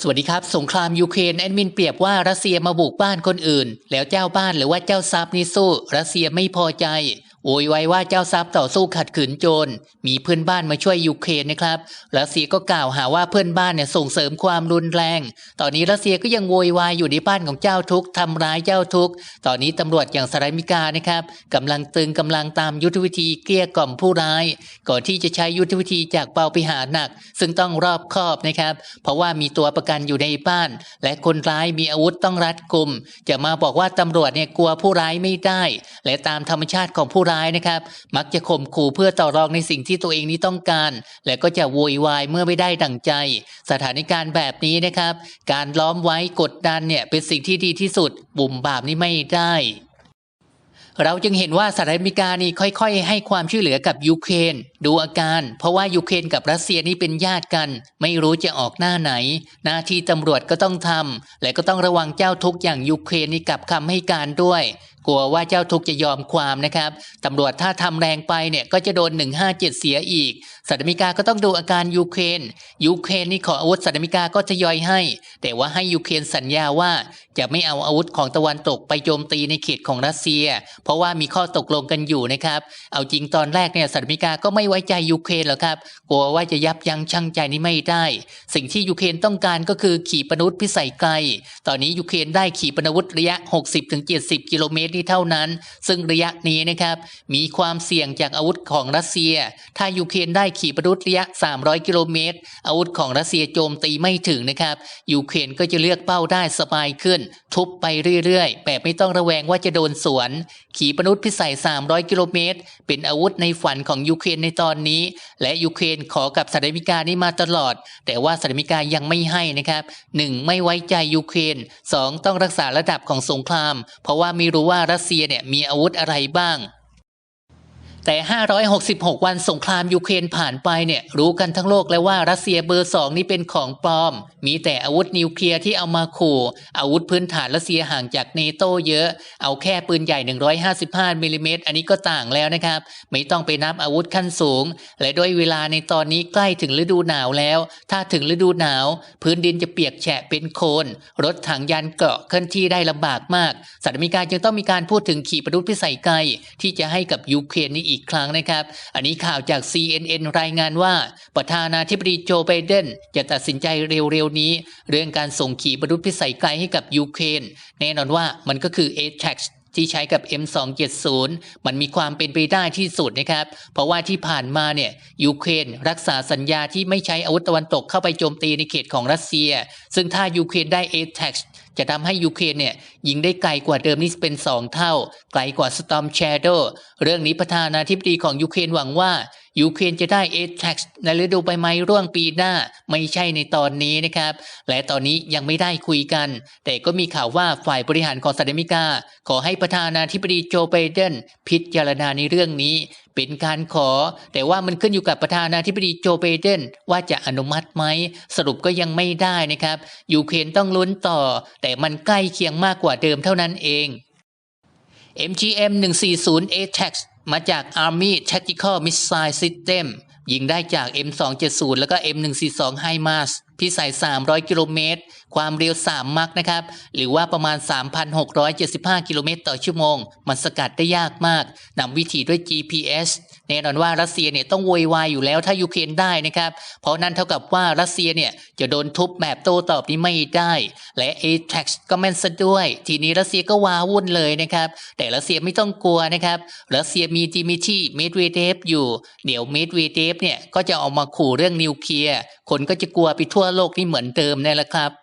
สวัสดีครับ สงครามยูเครนแอดมินเปรียบว่ารัสเซียมาบุกบ้านคนอื่น แล้วเจ้าบ้านหรือว่าเจ้าทรัพย์นี่สู้ รัสเซียไม่พอใจ โวยวายว่าเจ้าทรัพย์ต่อสู้ขัดขืนโจร มีเพื่อนบ้านมาช่วยยูเครนนะครับ รัสเซียก็กล่าวหาว่าเพื่อนบ้านเนี่ยส่งเสริมความรุนแรง ตอนนี้รัสเซียก็ยังโวยวายอยู่ในบ้านของเจ้าทุกทำร้ายเจ้าทุก ตอนนี้ตำรวจอย่างสหรัฐอเมริกานะครับกำลังตึงกำลังตามยุทธวิธีเกลี้ยกล่อมผู้ร้าย ก่อนที่จะใช้ยุทธวิธีจากเบาไปหาหนัก ซึ่งต้องรอบคอบนะครับ เพราะว่ามีตัวประกันอยู่ในบ้าน และคนร้ายมีอาวุธต้องรัดกุม จะมาบอกว่าตำรวจเนี่ยกลัวผู้ร้ายไม่ได้ และตามธรรมชาติของผู้ร้ายนะครับ มักจะข่มขู่เพื่อต่อรองในสิ่งที่ตัวเองนี้ต้องการ และก็จะโวยวายเมื่อไม่ได้ดั่งใจ สถานการณ์แบบนี้นะครับ การล้อมไว้กดดันเนี่ยเป็นสิ่งที่ดีที่สุด บุ่มบาปนี่ไม่ได้เราจึงเห็นว่าสหรัฐอเมริกานี่ค่อยๆ ให้ความช่วยเหลือกับยูเครนดูอาการ เพราะว่ายูเครนกับรัสเซียนี่เป็นญาติกัน ไม่รู้จะออกหน้าไหน หน้าที่ตำรวจก็ต้องทำและก็ต้องระวังเจ้าทุกอย่างยูเครนนี่กับคำให้การด้วย กลัวว่าเจ้าทุกจะยอมความนะครับตำรวจถ้าทำแรงไปเนี่ยก็จะโดน 157 เสียอีกสหรัฐอเมริกาก็ต้องดูอาการยูเครนยูเครนนี่ขออาวุธสหรัฐอเมริกาก็จะยอยให้ แต่ว่าให้ยูเครนสัญญาว่า จะไม่เอาอาวุธของตะวันตกไปโจมตีในเขตของรัสเซีย เพราะว่ามีข้อตกลงกันอยู่นะครับ เอาจริงตอนแรกเนี่ยสหรัฐอเมริกาก็ไม่ไว้ใจยูเครนหรอกครับ กลัวว่าจะยับยั้งชั่งใจนี้ไม่ได้ สิ่งที่ยูเครนต้องการก็คือขีปนาวุธพิสัยไกล ตอนนี้ยูเครนได้ขีปนาวุธระยะ 60-70 กิโลเมตรนี่เท่านั้น ซึ่งระยะนี้นะครับมีความเสี่ยงจากอาวุธของรัสเซีย ถ้ายูเครนได้ขีปนาวุธระยะ 300 กิโลเมตร อาวุธของรัสเซียโจมตีไม่ถึงนะครับยูเครนก็จะเลือกเป้าได้สบายขึ้น ทุบไปเรื่อยๆ แบบไม่ต้องระแวงว่าจะโดนสวน ขีปนาวุธพิสัย 300 กิโลเมตร เป็นอาวุธในฝันของยูเครนในตอนนี้ และยูเครนขอกับสหรัฐอเมริกานี่มาตลอด แต่ว่าสหรัฐอเมริกายังไม่ให้นะครับ 1. ไม่ไว้ใจยูเครน 2. ต้องรักษาระดับของสงคราม เพราะว่าไม่รู้ว่ารัสเซียเนี่ยมีอาวุธอะไรบ้าง แต่ 566 วันสงครามยูเครนผ่านไปเนี่ย รู้กันทั้งโลกแล้วว่ารัสเซียเบอร์สองนี่เป็นของปลอม มีแต่อาวุธนิวเคลียร์ที่เอามาขู่ อาวุธพื้นฐานรัสเซียห่างจากเนโตเยอะ เอาแค่ปืนใหญ่ 155มิลลิเมตรอันนี้ก็ต่างแล้วนะครับ ไม่ต้องไปนับอาวุธขั้นสูง และด้วยเวลาในตอนนี้ใกล้ถึงฤดูหนาวแล้ว ถ้าถึงฤดูหนาว พื้นดินจะเปียกแฉะเป็นโคลนรถถังยานเกราะเคลื่อนที่ได้ลำบากมากสหรัฐอเมริกาจึงต้องมีการพูดถึงขีปนาวุธพิสัยไกลที่จะให้กับยูเครนนี่อีกครั้งนะครับ อันนี้ข่าวจาก CNN รายงานว่าประธานาธิบดีโจไบเดนจะตัดสินใจเร็วๆนี้ เรื่องการส่งขีปนาวุธพิสัยไกลให้กับยูเครนแน่นอนว่ามันก็คือ ATAX ที่ใช้กับ M270 มันมีความเป็นไปได้ที่สุดนะครับ เพราะว่าที่ผ่านมาเนี่ยยูเครนรักษาสัญญาที่ไม่ใช้อาวุธตะวันตกเข้าไปโจมตีในเขตของรัสเซีย ซึ่งถ้ายูเครนได้ ATAX จะทำให้ยูเครนเนี่ยยิงได้ไกลกว่าเดิมนี่เป็น 2 เท่า ไกลกว่า Storm Shadow เรื่องนี้ประธานาธิบดีของยูเครนหวังว่ายูเครนจะได้ a t a x ในฤดูใบไม้ร่วงปีหน้าไม่ใช่ในตอนนี้นะครับ และตอนนี้ยังไม่ได้คุยกัน แต่ก็มีข่าวว่าฝ่ายบริหารของสหรัฐอเมริกา ขอให้ประธานาธิบดีโจไบเดนพิจารณาในเรื่องนี้ เป็นการขอ แต่ว่ามันขึ้นอยู่กับประธานาธิบดีโจไบเดนว่าจะอนุมัติไหมสรุปก็ยังไม่ได้นะครับยูเครนต้องลุ้นต่อ แต่มันใกล้เคียงมากกว่าเดิมเท่านั้นเอง MGM 140 ATAX มาจาก Army Tactical Missile System ยิงได้จาก M270 แล้วก็ M142 HIMARS พิสัย300 กิโลเมตร ความเร็ว 3 มักนะครับ หรือว่าประมาณ 3,675 กิโลเมตรต่อชั่วโมง มันสกัดได้ยากมากนำวิธีด้วย GPS แน่นอนว่ารัสเซียเนี่ยต้องโวยวายอยู่แล้วถ้ายูเครนได้นะครับ เพราะนั่นเท่ากับว่ารัสเซียเนี่ยจะโดนทุบแบบโต้ตอบนี้ไม่ได้ และ a t a x ก็แม่นซะด้วย ทีนี้รัสเซียก็ว้าวุ่นเลยนะครับ แต่รัสเซียไม่ต้องกลัวนะครับ รัสเซียมีดิมิทีเมดเวเดฟอยู่ เดี๋ยวเมดเวเดฟเนี่ยก็จะออกมาขู่เรื่องนิวเคลียร์ คนก็จะกลัวไปทั่วโลกนี่เหมือนเดิมนี่แหละครับ